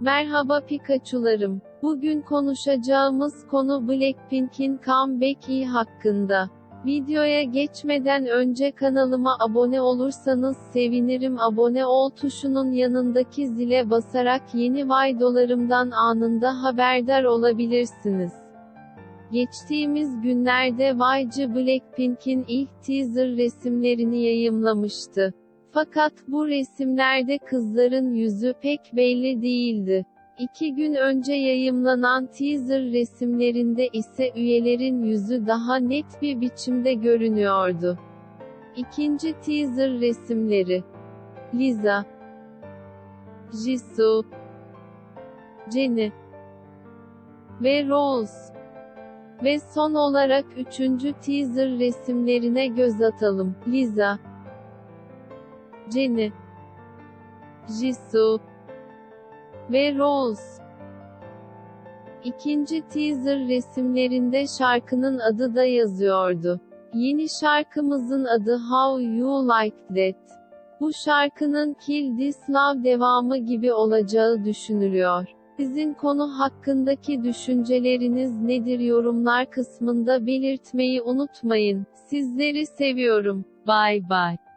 Merhaba Pikachu'larım. Bugün konuşacağımız konu Blackpink'in comeback'i hakkında. Videoya geçmeden önce kanalıma abone olursanız sevinirim. Abone ol tuşunun yanındaki zile basarak yeni videolarımdan anında haberdar olabilirsiniz. Geçtiğimiz günlerde YG Blackpink'in ilk teaser resimlerini yayımlamıştı. Fakat bu resimlerde kızların yüzü pek belli değildi. İki gün önce yayımlanan teaser resimlerinde ise üyelerin yüzü daha net bir biçimde görünüyordu. İkinci teaser resimleri Lisa Jisoo Jennie ve Rose ve son olarak üçüncü teaser resimlerine göz atalım. Lisa Jennie Jisoo ve Rose. İkinci teaser resimlerinde şarkının adı da yazıyordu. Yeni şarkımızın adı How You Like That. Bu şarkının Kill This Love devamı gibi olacağı düşünülüyor. Sizin konu hakkındaki düşünceleriniz nedir yorumlar kısmında belirtmeyi unutmayın. Sizleri seviyorum. Bye bye.